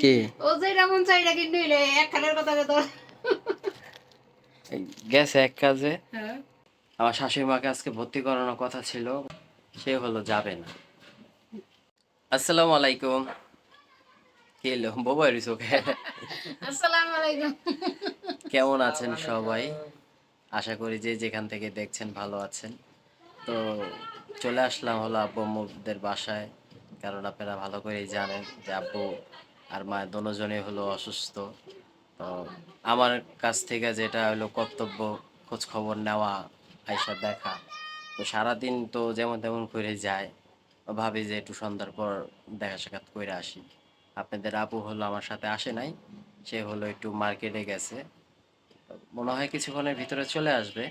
কি? ও যেটা মন চাই এটা কিন্তু এক খালের কথা তো গেছে এক কাজে। হ্যাঁ। আমার শাশুড়ি মাকে আজকে ভর্তি করানোর কথা ছিল সে হলো যাবে না। আসসালামু আলাইকুম। কি আসসালামু আলাইকুম। কেমন আছেন সবাই? আশা করি যে যেখান থেকে দেখছেন ভালো আছেন। তো চলে আসলাম হলো আব্বু আম্মুদের বাসায়। কারণ আপনারা ভালো করেই জানেন যে আব্বু আর মা দুজনেই হলো অসুস্থ। তো আমার কাছ থেকে যেটা হলো কর্তব্য খোঁজ খবর নেওয়া, আইসা দেখা। তো সারাদিন তো যেমন তেমন করে যায়। ভাবি যে একটু সন্ধ্যার পর দেখা সাক্ষাৎ করে আসি। আপনাদের আপু হলো আমার সাথে আসে নাই, সে হলো একটু মার্কেটে গেছে। মনে হয় কিছুক্ষণের ভিতরে চলে আসবে।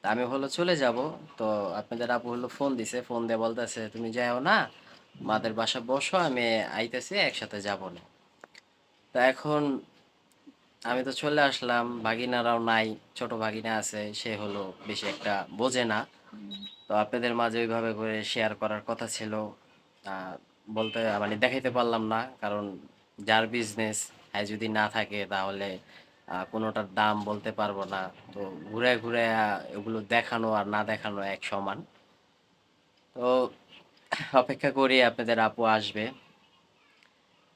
তা আমি হলো চলে যাব। তো আপনাদের আপু হলো ফোন দিছে, ফোন দিয়ে বলতেছে, তুমি যাও না? মাদের বাসা বসো, আমি আইতেছি, একসাথে যাব না। তা এখন আমি তো চলে আসলাম, ভাগিনারাও নাই, ছোট ভাগিনা আছে, সে হলো বেশি একটা বোঝে না। তো আপনাদের মাঝে ওইভাবে করে শেয়ার করার কথা ছিল। বলতে মানে দেখাইতে পারলাম না, কারণ যার বিজনেস হ্যাঁ যদি না থাকে তাহলে কোনোটার দাম বলতে পারব না। তো ঘুরে ঘুরে এগুলো দেখানো আর না দেখানো এক সমান। তো অপেক্ষা করি আপনাদের আপু আসবে।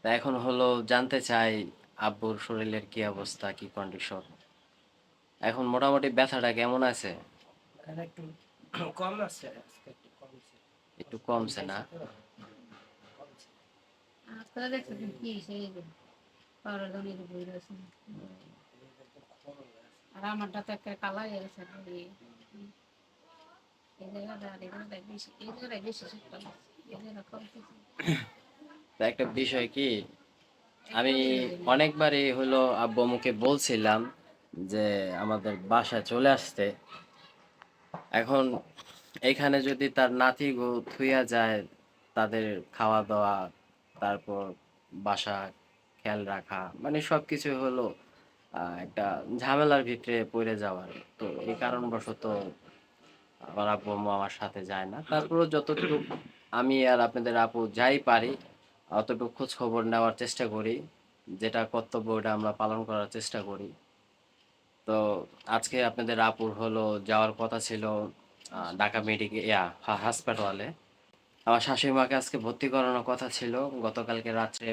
তা এখন হলো জানতে চাই আব্বুর শরীরের কি অবস্থা কি কন্ডিশন এখন মোটামুটি ব্যথাটা কেমন আছে? একটু কম আছে একটু কমছে না? আর আমারটা তো একটা কালা হয়ে একটা বিষয় কি? আমি অনেকবারই হলো আব্বু মুখে বলছিলাম যে আমাদের বাসায় চলে আসতে। এখন এখানে যদি তার নাতি গো থুইয়া যায়, তাদের খাওয়া দাওয়া তারপর বাসা খেয়াল রাখা মানে সব কিছু হলো একটা ঝামেলার ভিতরে পড়ে যাওয়ার। তো এই কারণবশত আমার আব্বু আম্মু আমার সাথে যায় না। তারপরেও যতটুকু আমি আর আপনাদের আপু যাই পারি, অতটুকু খোঁজ খবর নেওয়ার চেষ্টা করি, যেটা কর্তব্য ওটা আমরা পালন করার চেষ্টা করি। তো আজকে আপনাদের আপুর হলো, যাওয়ার কথা ছিল ঢাকা মেডিকেল ইয়া হাসপাতালে। আমার শাশুড়ি মাকে আজকে ভর্তি করানোর কথা ছিল। গতকালকে রাত্রে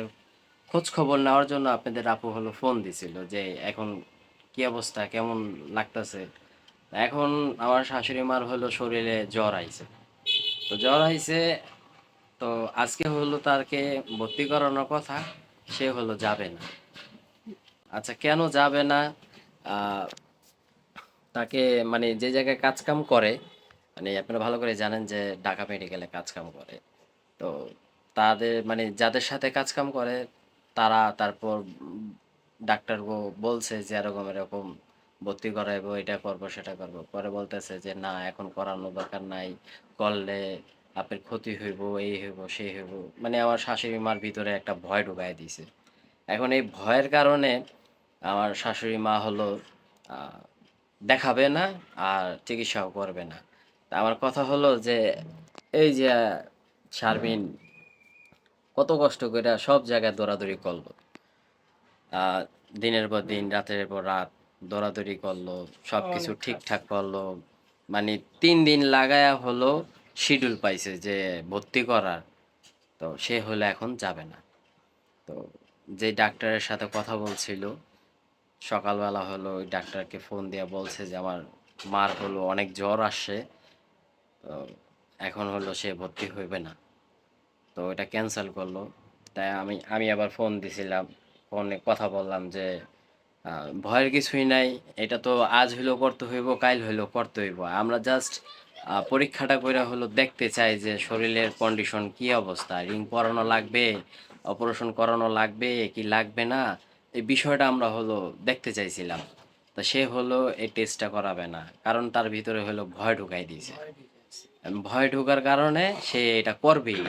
খোঁজ খবর নেওয়ার জন্য আপনাদের আপু হলো ফোন দিছিল যে, এখন কি অবস্থা, কেমন লাগতেছে? এখন আমার শাশুড়ি মার হলো শরীরে জ্বর আইছে। তো জ্বর আইছে তো আজকে হলো তারকে ভর্তি করানোর কথা সে হলো যাবে না। আচ্ছা কেন যাবে না? তাকে মানে যে জায়গায় কাজ কাম করে মানে আপনারা ভালো করে জানেন যে ঢাকা মেডিকেলে কাজ কাম করে। তো তাদের মানে যাদের সাথে কাজ কাম করে তারা তারপর উম, ডাক্তার বলছে যে এরকম এরকম ভর্তি করাইবো, এটা করব, সেটা করব। পরে বলতেছে যে, না, এখন করানো দরকার নাই। করলে আপনার ক্ষতি হইব, এই হইব, সেই হইব। মানে আমার শাশুড়ি মার ভিতরে একটা ভয় ঢুকাই দিছে। এখন এই ভয়ের কারণে আমার শাশুড়ি মা হলো দেখাবে না আর চিকিৎসাও করবে না। আমার কথা হলো যে, এই যে, শারমিন, কত কষ্ট করে সব জায়গায় দৌড়াদৌড়ি করল। দিনের পর দিন, রাতের পর রাত দৌড়াদৌড়ি করল সব কিছু ঠিকঠাক করল। মানে তিন দিন লাগায়া হলো শিডিউল পাইছে যে ভর্তি করার। তো সে হলো এখন যাবে না। তো যে ডাক্তারের সাথে কথা বলছিল সকালবেলা হলো ওই ডাক্তারকে ফোন দিয়ে বলছে যে আমার মার হলো অনেক জ্বর আসছে তো এখন হলো সে ভর্তি হইবে না। তো এটা ক্যান্সেল করল। তাই আমি আমি আবার ফোন দিছিলাম ফোনে কথা বললাম যে ভয়ের কিছুই নাই। এটা তো আজ হইলেও করতে হইব, কাল হইলেও করতে হইব। আমরা জাস্ট পরীক্ষাটা করে হলো দেখতে চাই যে শরীরের কন্ডিশন কি অবস্থা। রিং পরানো লাগবে অপারেশন করানো লাগবে, কি লাগবে না? এই বিষয়টা আমরা হলো দেখতে চাইছিলাম। তো সে হলো এই টেস্টটা করাবে না। কারণ তার ভিতরে হলো ভয় ঢুকাই দিয়েছে। ভয় ঢোকার কারণে সে এটা করবেই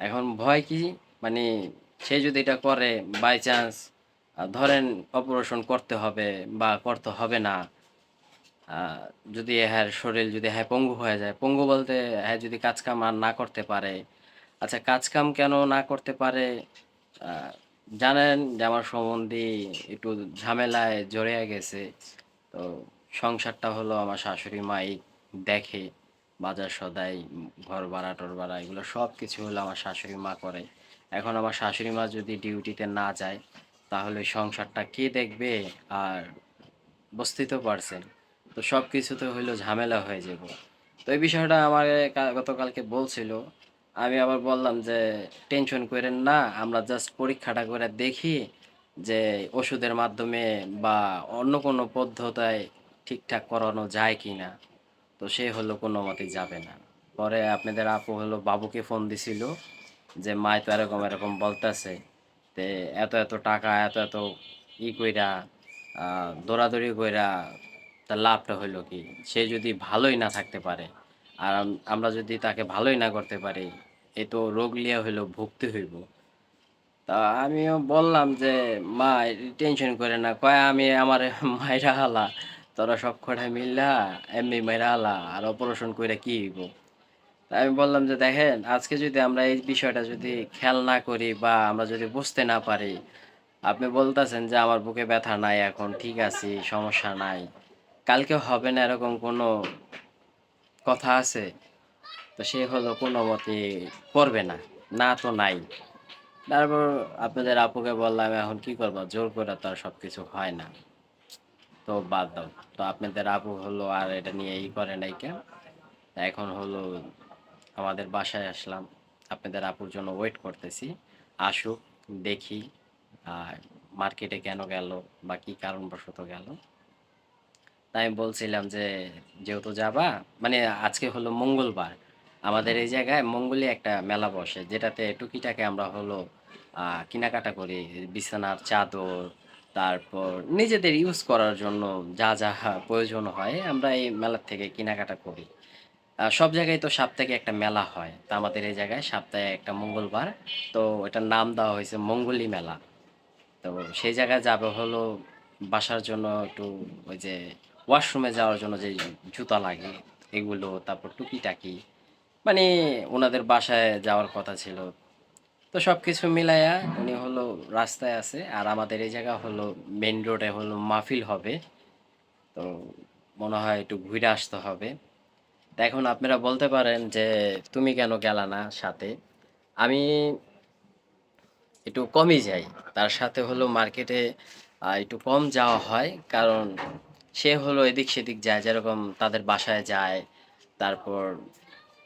এখন ভয় কি? মানে সে যদি এটা করে বাই চান্স ধরেন অপারেশন করতে হবে বা করতে হবে না যদি হ্যাঁ শরীর যদি হ্যাঁ পঙ্গু হয়ে যায়, পঙ্গু বলতে হ্যাঁ যদি কাজ কাম আর না করতে পারে আচ্ছা কাজ কাম কেন না করতে পারে? জানেন যে আমার সম্বন্ধে একটু ঝামেলায় জড়িয়ে গেছে, তো সংসারটা হলো আমার শাশুড়ি মাই দেখে, বাজার সদাই, ঘর ভাড়া টর ভাড়া, এগুলো সব কিছু হলো আমার শাশুড়ি মা করে। এখন আমার শাশুড়ি মা যদি ডিউটিতে না যায় তাহলে সংসারটা কে দেখবে? আর বুঝতেই তো পারছেন। তো সব কিছুতে হইল ঝামেলা হয়ে যাব তো এই বিষয়টা আমার গতকালকে বলছিল। আমি আবার বললাম যে, টেনশন করেন না, আমরা জাস্ট পরীক্ষাটা করে দেখি যে ওষুধের মাধ্যমে বা অন্য কোনো পদ্ধতায় ঠিকঠাক করানো যায় কি না তো সে হলো কোনো মতেই যাবে না। পরে আপনাদের আপু হলো বাবুকে ফোন দিছিল যে মায় তো এরকম এরকম বলতেছে। এত এত টাকা, এত এত ই কইরা দৌড়াদৌড়ি কইরা তার লাভটা হইল কি? সে যদি ভালোই না থাকতে পারে, আর আমরা যদি তাকে ভালোই না করতে পারি, এ তো রোগ লিয়া হইল, ভুগতে হইব। তা আমিও বললাম যে, মা, টেনশন করে না, কয় আমি আমার মাইরা হালা তোরা সব কটা মিল্লা, এমনি মাইরা হালা আর অপারেশন কইরা কি হইব? আমি বললাম যে দেখেন, আজকে যদি আমরা এই বিষয়টা যদি খেয়াল না করি বা আমরা যদি বুঝতে না পারি, আপনি বলতেছেন যে আমার বুকে ব্যথা নাই এখন, ঠিক আছে, সমস্যা নাই। কালকে হবে না এরকম কোনো কথা আছে? তো সে হলো কোনো মতে করবে না না তো নাই। তারপর আপনাদের আপুকে বললাম, এখন কি করব? জোর করে তো আর সবকিছু হয় না। তো বাদ দাও। তো আপনাদের আপু হলো আর এটা নিয়ে ই করে নাই কেন? এখন হলো আমাদের বাসায় আসলাম। আপনাদের আপুর জন্য ওয়েট করতেছি। আসুক, দেখি মার্কেটে কেন গেল বা কী কারণবশত গেল। তাই আমি বলছিলাম যে, যেহেতু যাবা মানে আজকে হলো মঙ্গলবার, আমাদের এই জায়গায় মঙ্গলে একটা মেলা বসে, যেটাতে টুকিটাকে আমরা হলো কেনাকাটা করি, বিছানার চাদর, তারপর নিজেদের ইউজ করার জন্য যা যা প্রয়োজন হয়, আমরা এই মেলার থেকে কেনাকাটা করি। সব জায়গায় তো সাপ্তাহিক একটা মেলা হয়। তা আমাদের এই জায়গায় সপ্তাহে একটা মঙ্গলবার। তো এটার নাম দেওয়া হয়েছে মঙ্গলি মেলা। তো সেই জায়গায় যাবে হলো বাসার জন্য একটু ওই যে ওয়াশরুমে যাওয়ার জন্য যে জুতা লাগে, এগুলো, তারপর টুকিটাকি। মানে ওনাদের বাসায় যাওয়ার কথা ছিল। তো সব কিছু মিলাইয়া উনি হলো রাস্তায় আছে। আর আমাদের এই জায়গা হলো মেন রোডে হলো মাহফিল হবে। তো মনে হয় একটু ঘুরে আসতে হবে। এখন আপনারা বলতে পারেন যে তুমি কেন গেলা না সাথে? আমি একটু কমই যাই। তার সাথে হলো মার্কেটে একটু কম যাওয়া হয়। কারণ সে হলো এদিক সেদিক যায়, যেরকম তাদের বাসায় যায়, তারপর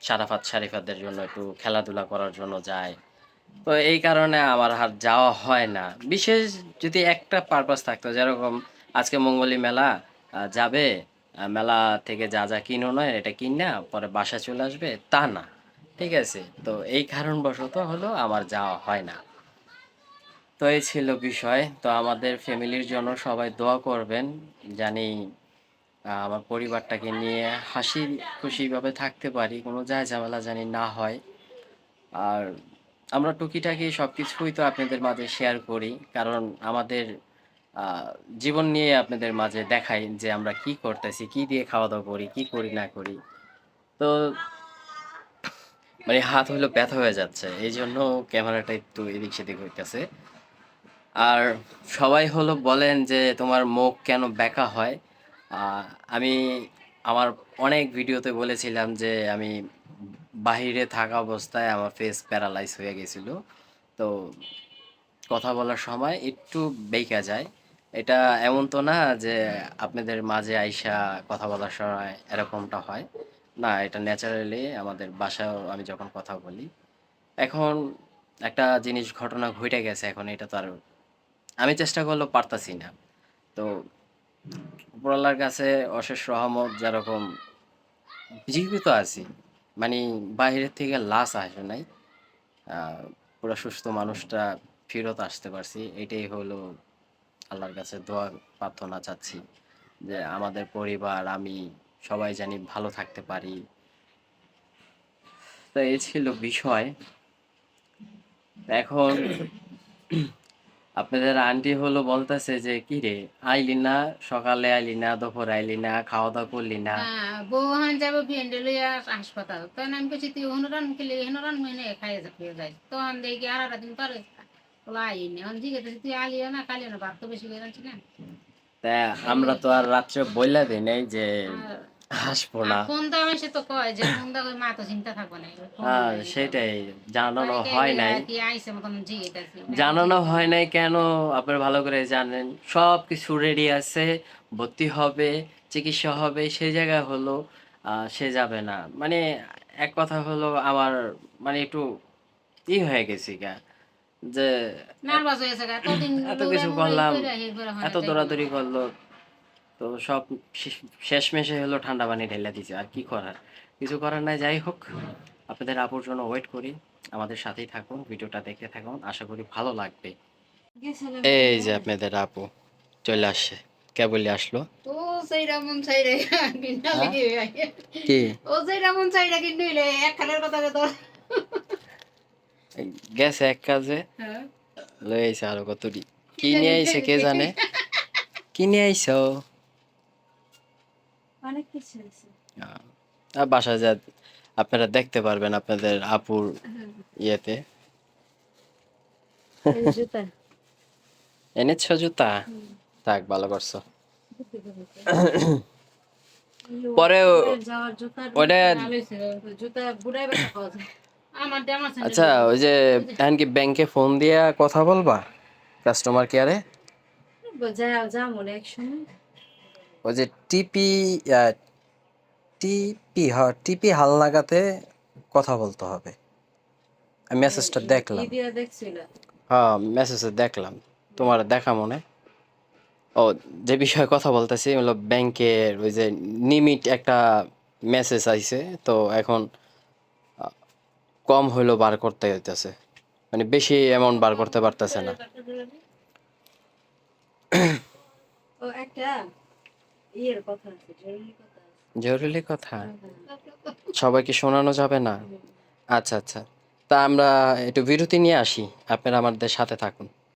সারাফাত শারিফাদের জন্য একটু খেলাধুলা করার জন্য যায়। তো এই কারণে আমার হাত যাওয়া হয় না। বিশেষ যদি একটা পারপাস থাকতো, যেরকম আজকে মঙ্গলী মেলা যাবে মেলা থেকে যা যা কিনো নয়, এটা কিনা পরে বাসা চলে আসবে, তা না। ঠিক আছে? তো এই কারণবশত হলো আমার যাওয়া হয় না। তো এই ছিল বিষয়। তো আমাদের ফ্যামিলির জন্য সবাই দোয়া করবেন, জানি আমার পরিবারটাকে নিয়ে হাসি খুশিভাবে থাকতে পারি, কোনো যায় ঝামেলা জানি না হয়। আর আমরা টুকিটাকি সব কিছুই তো আপনাদের মাঝে শেয়ার করি, কারণ আমাদের জীবন নিয়ে আপনাদের মাঝে দেখাই যে আমরা কি করতেছি, কি দিয়ে খাওয়া দাওয়া করি, কি করি, না করি। তো মানে হাত হলো ব্যথা হয়ে যাচ্ছে এই জন্য ক্যামেরাটা একটু এদিক সেদিক হইতেছে। আর সবাই হলো বলেন যে তোমার মুখ কেন ব্যাকা হয়। আমি আমার অনেক ভিডিওতে বলেছিলাম যে আমি বাহিরে থাকা অবস্থায় আমার ফেস প্যারালাইজ হয়ে গেছিল। তো কথা বলার সময় একটু বেঁকা যায়। এটা এমন তো না যে আপনাদের মাঝে আইসা কথা বলার সময় এরকমটা হয়। না, এটা ন্যাচারালি আমাদের বাসায় আমি যখন কথা বলি, এখন একটা জিনিস ঘটনা ঘটে গেছে এখন, এটা তো আর আমি চেষ্টা করলেও পারতাছি না। তো উপরওয়ালার কাছে অশেষ রহমত, যেরকম জীবিত আছি মানে বাইরের থেকে লাশ আসে নাই পুরো সুস্থ মানুষটা ফেরত আসতে পারছি, এটাই হলো আল্লাহর কাছে দোয়া প্রার্থনা চাচ্ছি যে আমাদের পরিবার, আমি সবাই জানি ভালো থাকতে পারি। তো এই ছিল বিষয়। এখন আপনাদের আন্টি হলো বলতেছে যে কি রে আইলি না? সকালে আইলি না? দুপুরে আইলি না? খাওয়া দাওয়া করলি না? হ্যাঁ বউ হান যাব লইয়া হাসপাতাল। তখন আমি বলছি তুই হনুরান খেলে হনুরান মেনে খাইয়ে যাবে যাই। তখন দেখি আর দিন পরে তো আমরা তো আর রাত্রে বললা দিই নাই যে হাসবো না। এসে তো কয় যে মা তো চিন্তা থাকবে না। হ্যাঁ সেটাই জানানো হয় নাই। জানানো হয় নাই কেন? আপনারা ভালো করে জানেন। সব কিছু রেডি আছে ভর্তি হবে চিকিৎসা হবে সে জায়গায় হলো আহ, সে যাবে না। মানে এক কথা হলো আমার মানে একটু ই হয়ে গেছি গা। যে এত কিছু করলাম, এত দৌড়াদৌড়ি করল তো সব শেষ- শেষমেশে হলো ঠান্ডা পানি ঢেলে দিছে আর কি করার? কিছু করার নাই যাই হোক আপনাদের আপুর জন্য ওয়েট করি আমাদের সাথেই থাকুন ভিডিওটা দেখতে থাকুন আশা করি ভালো লাগবে। এই যে আপনাদের আপু চলে আসছে আসলো? চাইরে কিনা লাগি কি? ও সেইরা মন চাইরা কিনে হইলে এক খালের কথা গেছে এক কাজে হ্যাঁ। লয়ে আইছে আরও কতটি। কি নিয়ে আইছে কে জানে। কি নিয়ে আইছো? অনেক কিছু আর বাসা যা আপনারা দেখতে পারবেন আপনাদের আপুর ইয়েতে। জুতা। এনেছো জুতা? থাক ভালো করছ। পরে ওটা জুতা বুড়াই আচ্ছা ওই যে এখন কি ব্যাংকে ফোন দিয়ে কথা বলবা? কাস্টমার কেয়ারে যা যা মনে এক সময় ওই যে টিপি টিপি হ টিপি হাল লাগাতে কথা বলতে হবে। আমি মেসেজটা দেখলাম। হ্যাঁ মেসেজে দেখলাম। তোমার দেখা মনে? ও যে বিষয়ে কথা বলতেছি হলো ব্যাংকের ওই যে নিমিট একটা মেসেজ আইছে তো এখন কম হইল বার করতে হইতেছে। মানে বেশি অ্যামাউন্ট বার করতে পারতেছে না। জরুরি কথা জরুরি কথা? সবাইকে শোনানো যাবে না? আচ্ছা আচ্ছা। তা আমরা একটু বিরতি নিয়ে আসি। আপনারা আমাদের সাথে থাকুন।